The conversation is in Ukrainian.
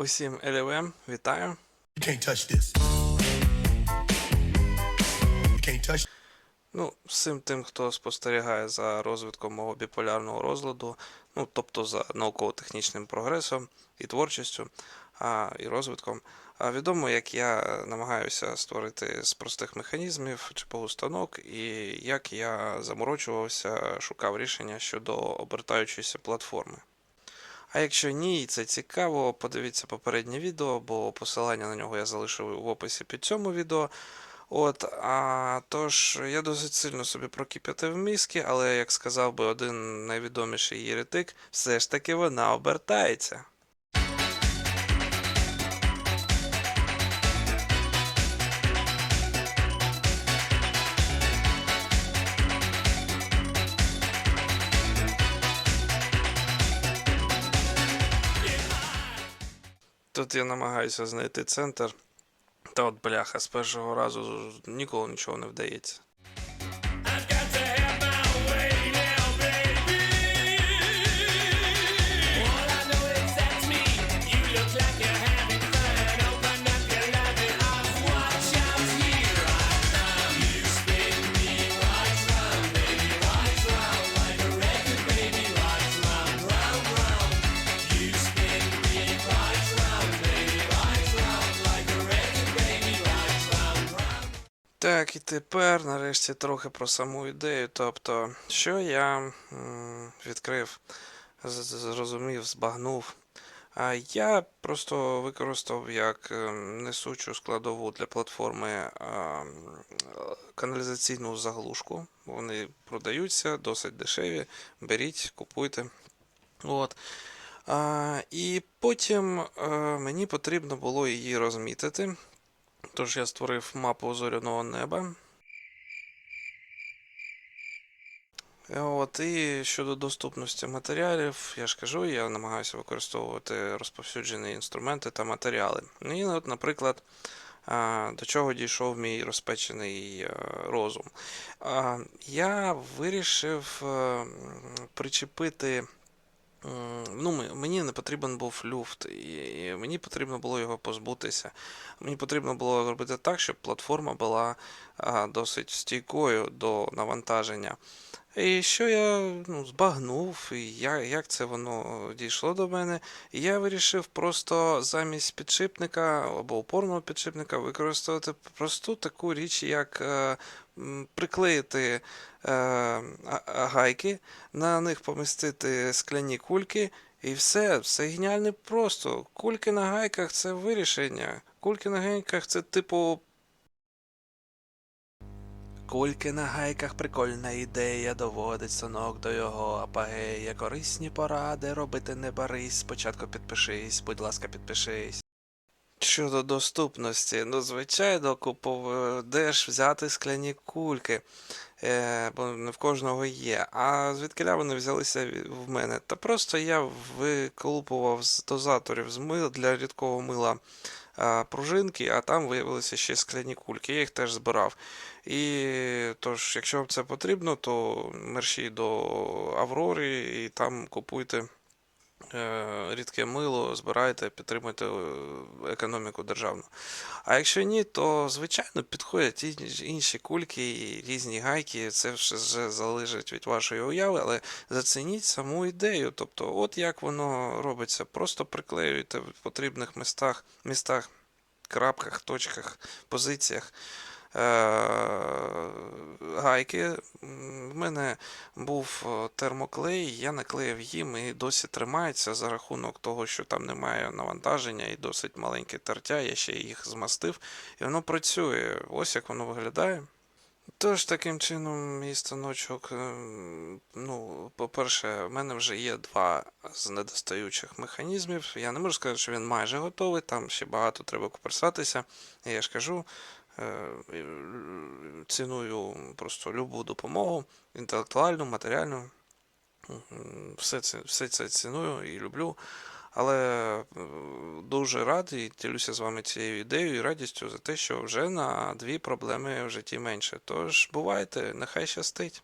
Усім LLM, вітаю. You can't touch this. You can't touch. Ну, всім тим, хто спостерігає за розвитком мого біполярного розладу, ну, тобто за науково-технічним прогресом і творчістю, а, і розвитком. А відомо, як я намагаюся створити з простих механізмів чи установок, і як я заморочувався, шукав рішення щодо обертаючої платформи. А якщо ні, і це цікаво, подивіться попереднє відео, бо посилання на нього я залишив в описі під цьому відео. От, а тож я досить сильно собі прокип'ятив мізки, але як сказав би один найвідоміший єретик, все ж таки вона обертається. Тут я намагаюся знайти центр. Та от бляха, з першого разу ніколи нічого не вдається. Так, і тепер нарешті трохи про саму ідею. Тобто, що я відкрив, зрозумів, збагнув. А я просто використав як ем, несучу складову для платформи ем, каналізаційну заглушку. Вони продаються досить дешеві. Беріть, купуйте. От. А, і потім е, мені потрібно було її розмітити. Тож я створив мапу зоряного неба. От, і щодо доступності матеріалів, я ж кажу, я намагаюся використовувати розповсюджені інструменти та матеріали. Ну і, от, наприклад, до чого дійшов мій розпечений е, розум. Я вирішив е, причепити. Ну, мені не потрібен був люфт, і мені потрібно було його позбутися. Мені потрібно було зробити так, щоб платформа була досить стійкою до навантаження. І що я ну, збагнув, і я, як це воно дійшло до мене. І я вирішив просто замість підшипника або опорного підшипника використовувати просту таку річ, як е, приклеїти е, гайки, на них помістити скляні кульки, і все, все геніально просто. Кульки на гайках це вирішення. Кульки на гайках це типу. Кульки на гайках прикольна ідея, доводить синок до його апогея. Корисні поради, робити не барись. Спочатку підпишись, будь ласка, підпишись. Щодо доступності, ну, звичайно, купов... де ж взяти скляні кульки, е, бо не в кожного є. А звідки вони взялися в мене? Та просто я виколупував з дозаторів з мил для рідкого мила пружинки, а там виявилися ще скляні кульки. Я їх теж збирав. І тож, якщо вам це потрібно, то мерші до Аврори і там купуйте рідке мило, збирайте, підтримуйте е, економіку державну. А якщо ні, то звичайно підходять інші кульки і різні гайки. Це вже вже залежить від вашої уяви, але зацініть саму ідею. Тобто, от як воно робиться. Просто приклеюєте в потрібних містах, містах, крапках, точках, позиціях. Е, Гайки. В мене був е, термоклей, я наклеїв їм і досі тримається за рахунок того, що там немає навантаження і досить маленьке тертя. Я ще їх змастив, і воно працює. Ось як воно виглядає. Тож, таким чином, мій станочок, ем, ну, по-перше, в мене вже є два з недостаючих механізмів. Я не можу сказати, що він майже готовий, там ще багато треба куперсатися. Я ж кажу, е, ціную просто любу допомогу, інтелектуальну, матеріальну. Все це, все це ціную і люблю. Але е, дуже радий ділюся з вами цією ідеєю і радістю за те, що вже на дві проблеми в житті менше. Тож бувайте, нехай щастить.